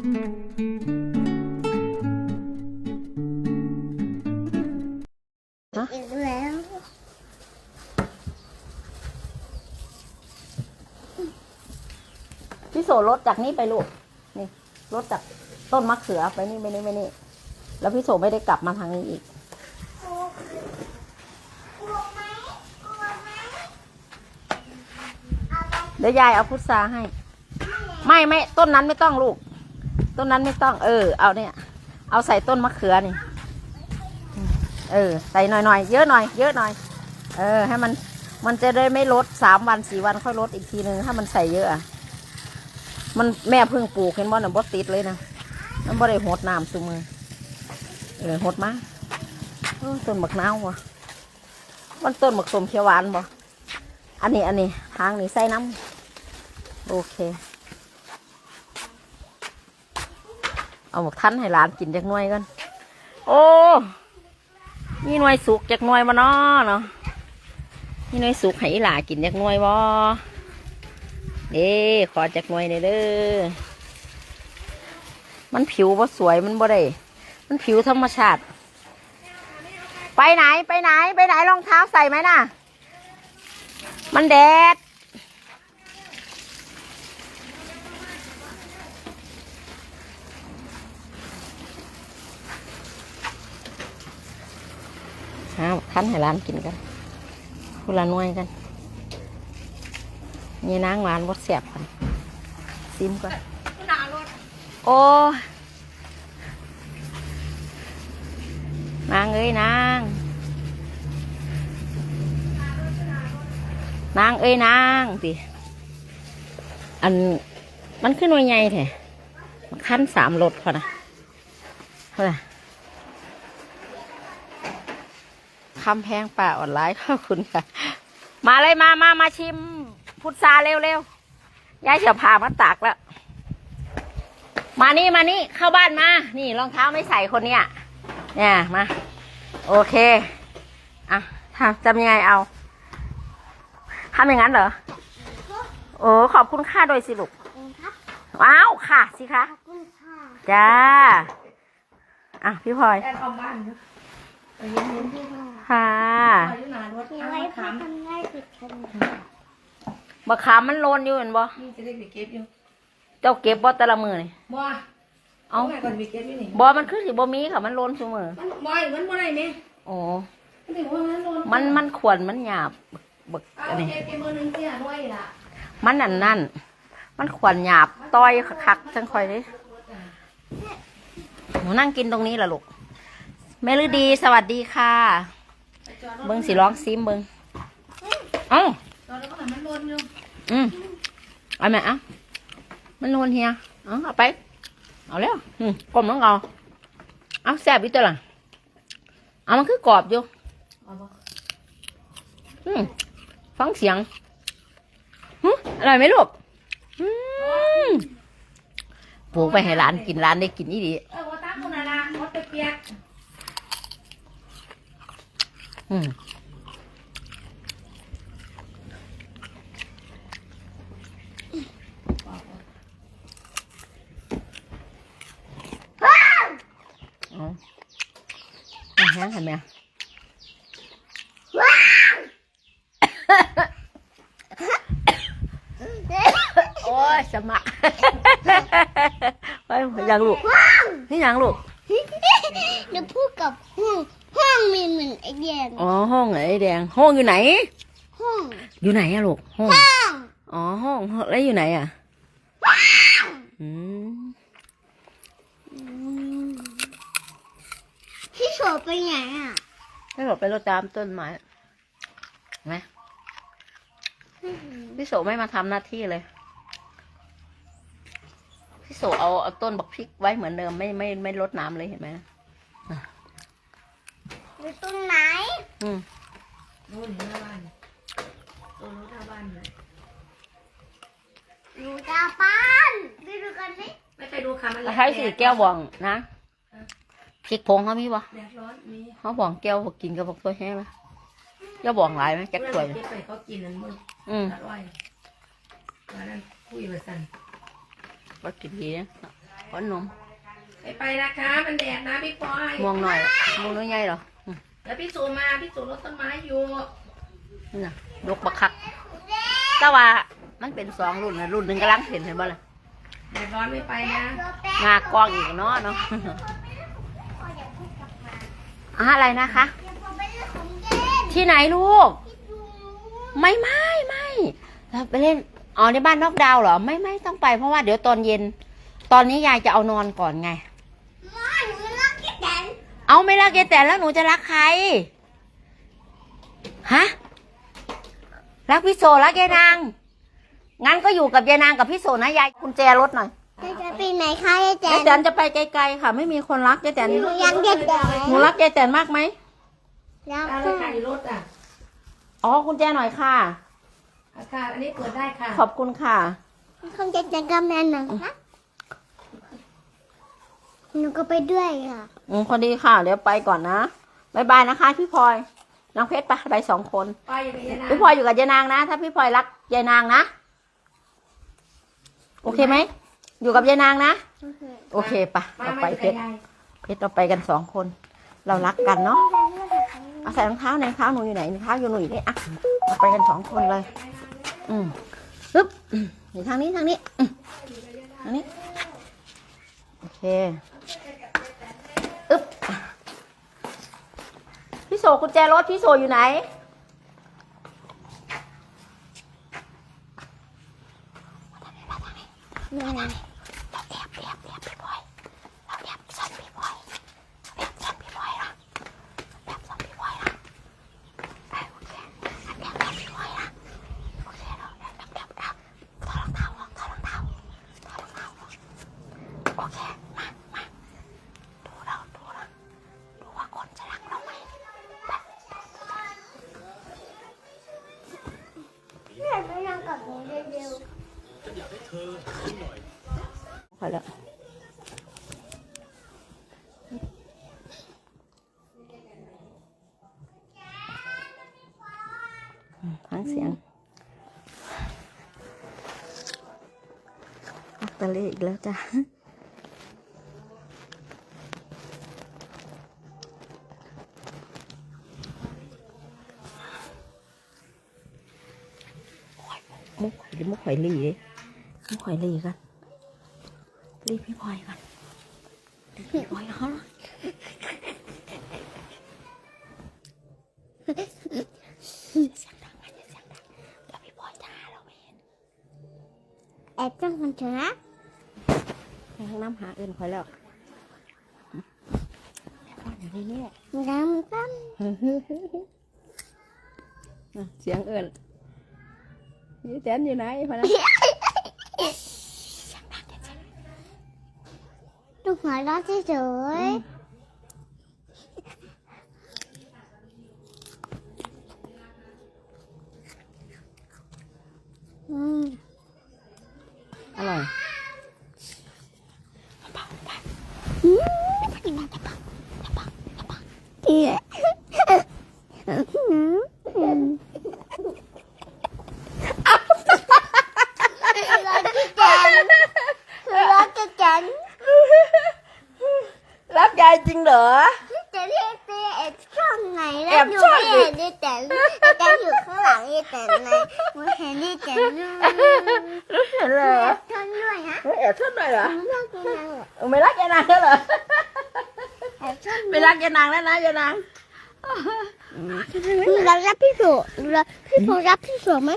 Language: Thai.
อีกแล้ว พี่โสรถจากนี้ไปลูก นี่รถจากต้นมะเขือไปนี่ไปนี่ไปนี่ แล้วพี่โสไม่ได้กลับมาทางนี้อีก เดี๋ยวยายเอาพุทราให้ ไม่ไม่ต้นนั้นไม่ต้องลูก ต้นนั้นไม่ต้อง เออ เอาเนี่ย เอาใส่ต้นมะเขือนี่ เออ ใส่หน่อยหน่อยเยอะหน่อย เยอะหน่อย เออ ให้มัน มันจะได้ไม่ลดสามวันสี่วันค่อยลดอีกทีนึง ถ้ามันใส่เยอะ มันแม่เพิ่งปลูกเห็นบ่น่ะบ่ติดเลยนะมันบ่ได้หดน้ำซุมือ เออหดมาเออต้นบักนาววะมันต้นบักสมเขียวหวานบ่ อันนี้อันนี้ทางนี้ใส่น้ำ โอเค เอาหมกทันให้หลานกินจากหน่วยกันโอ้มีหน่วยสุกจากหน่วยบ่เนาะเนาะมีหน่วยสุกให้หลากินจากหน่วยบ่เด้ขอจากหน่วยหน่อยเด้อมันผิวบ่สวยมันบ่ได้มันผิวธรรมชาติ ไปไหนไปไหน ไปไหนรองเท้าใส่ไหมน่ะ มันแดด หา คั้นให้ร้านกินกันคุละน่วยกันมีนางหวานบดแสบกันซิมก่อนโอ้นางเอ้ยนาง นางเอ้ยนางสิอันมันขึ้นหน่วยใหญ่แท้มันขั้นสามรถพอนะเท่าไหร่ คำแพงป่าออนไลน์ขอบคุณค่ะ มาเลยมามามาชิม พุทราเร็วเร็วๆยายจะพามาตักแล้ว มานี่มานี่เข้าบ้านมา นี่รองเท้าไม่ใส่คนเนี้ยเนี่ยมา โอเค อะทำจำยังไงเอาทำอย่างนั้นเหรอ โอ้ขอบคุณค่าโดวยสิลูกขอบคุณครับว้าวค่ะสิคะขอบคุณค่ะจ้า อะ พี่พลอยแอนเอาบ้านเนอะ ไปเย็นเย็นที่ห้องค่ะอายุนานรถมีเอาไว้มาเพื่อขามทำง่ายติดกันบะขามมันโลนอยู่เห็นบ่นี่จะได้ไปเก็บอยู่เจ้าเก็บบ่แต่ละมือนี่บ่เอาไงก่อนไปเก็บอยู่นี่บ่มันคือสิบ่มีค่ะ มันโลนซุมือมันบ่อยมันบ่ได้ไหมโอ้มันถึงว่ามันโดนมันมันขวนมันหยาบบักเอาอันนี้ เก็บไปมือหนึงเสียด้วยล่ะมันนั่นนั่น มันขวนหยาบต้อยคักๆจังคอยเลยหนูนั่งกินตรงนี้ล่ะลูกแม่ฤดีสวัสดีค่ะจอดรถ เบิ้งสิร้องซิมเบิ้งเอ้าจอดรถก็หันมันโดนอยู่อืมเอาไหมอะมันโลนเฮียเอาเอาไป เอาแล้วอืมกลมน้องเอาเอาแซ่บอีกตัวล่ะเอามันคือกรอบอยู่เอาบ่อืมฟังเสียงหึอร่อยไหมลูกอืมปลูกไปให้ร้านกินร้านได้กินอีดีเออว่าตาคนน่ะล่ะมดไปเปียก อืมเอาเอาแห้งเห็นไหมโอ้ยสมัครไปยังลูกนี่ยังลูกเดี๋ยวพูดกับห้องห้องมีเหมือ นไอเดียนอ๋อห้องไหนแดง ห้องอยู่ไหน ห้องอยู่ไหนอะลูกห้องห้อง อ๋อห้องแล้วอยู่ไหนอะอืมพี่โสไปไหนอะให้เราไปรดตามต้นไม้เห็นไหมพี่โสไม่มาทำหน้าที่เลย พี่โสเอาเอาต้นบักพริกไว้เหมือนเดิมไม่ไม่ไม่รดน้ำเลยเห็นไหม อยู่ตรงไหนอืมนู่นหน้าบ้านตัวรถหน้าบ้านเลยอยู่ตาปานไปดูกันสิไม่ไปดูค่ะมันใช้สีแก้วบองนะพริกผงเขามีปะแดดร้อนมีเขาบองแก้วบอกกินกับบอกตัวแห้งไหมแก้วบองหลายไหมแจ็คตัวเก็บไปเขากินนั่นมึงอืมอร่อยวันนั้นคุยมาสั่นก็กินดีนะป้อนนมไปไปนะคะมันแดดนะพี่ปอยม่วงหน่อยม่วงน้อยใหญ่เหรออืม แล้วพี่สูมาพี่สูรดต้นไม้อยู่นี่น่ะดกบักคักแต่ว่ามันเป็นสองรุ่นนะรุ่นหนึ่งกำลังเห็นเห็นบ่ล่ะแดดร้อนไม่ไปนะงากองอีกเนาะเนาะอะอะไรนะคะ ที่ไหนลูก ไม่ไม่ไม่เราไปเล่นอ๋อในบ้านนอกดาวน์เหรอ ไม่ไม่ต้องไปเพราะว่าเดี๋ยวตอนเย็น ตอนนี้ยายจะเอานอนก่อนไง ไม่หนูรักแค่แตน เอาไม่รักยายแต่แล้วหนูจะรักใคร ฮะ รักพี่โซรักยายนาง งั้นก็อยู่กับยายนางกับพี่โซนะยายกุญแจรถหน่อยจะไปไหนคะยายแตยายนแตนจะไปไกลๆค่ะ ไม่มีคนรักยายแตนหนูรักยายแตนหนูรักยายแตนมากไหมรักอะไรค่ะค่ะอยู่รถอะ อ๋อกุญแจหน่อยค่ะอากาศอันนี้เปิดได้ค่ะ ขอบคุณค่ะคงจะจัดการแมนหนึ่งนะ หนูก็ไปด้วยค่ะ อืมพอดีค่ะ เดี๋ยวไปก่อนนะบายบายนะคะ พี่พลอย น้องเพชรไปไปสองคน ไปอยู่กับยายนางพี่พลอยอยู่กับยายนางนะ ถ้าพี่พลอยรักยายนางนะ โอเคไหม อยู่กับยายนางนะ โอเคปะมาเรามาไปอยู่เพกับชร ยายเพชรเราไปกันสองคน เรารักกันเนาะเอาใส่รองเท้าในอยรองเท้าหนูอยู่ไหนรองเท้าอยู่หนูอยู่นี่อะเราไปกันสองคนเลย อืมปึ๊บอืมอยู่ทางนี้ทางนี้อืมทางนี้ โอเค อึ๊บพี่โซกุญแจรถพี่โซอยู่ไหน นี่ไง เราแอบแอบแอบพี่บอย เราแอบซ่อนพี่บอยแอบซ่อนพี่บอยนะแอบซ่อนพี่บอยนะไปโอเคแอบซ่อนพี่บอยนะโอเคเราแอบแอบแอบแอบถอดรองเท้าออกถอดรองเท้าถอดรองเท้าออกโอเค มามาดูเราดูเราดูว่าคนจะรักเราไหมไป แม่ไปนั่งกับหนูเร็ว พอ แล้ว ฟังเสียงอักตะเลอีกแล้วจ้ะมุกหอยมุกหอยลีมุกหอยลีกัน รีบพี่พลอยก่อนรีบพี่พลอยเขาเนาะเสียงดังมันอย่าเสียงดังเดี๋ยวพี่พลอยจะหาเราไม่เห็นๆแอบจ้องมันเถอะนะไปห้องน้ำหาเอินคอยแล้วแม่พลอยอยู่ในนี่แหละน้ำตั้มอะเสียงเอินนี่แตนอยู่ไหนพะนะลูก หัวเราะเฉยๆอืม อร่อย เอี่ยรักที่จันรักที่จัน รับยาย จริงเหรอจะเรียกเต้แอบช่องไหนแอแล้วบหนูช่องไม่เห็นยี่แต่แต่อยู่ข้างหลังยี่แต่ไหนหนูเห็นยี่แต่ด้วยเห็นเลยแอบช่องด้วยฮะแอบชอบหน่อยเหรอหนูรักยายนางเหรอเออไม่รักยายนางแล้วเหรอแอบช่องไม่รักยายนางแล้วนะยายนางหนูรักพี่สุหนูรักพี่สุรักพี่สุไหม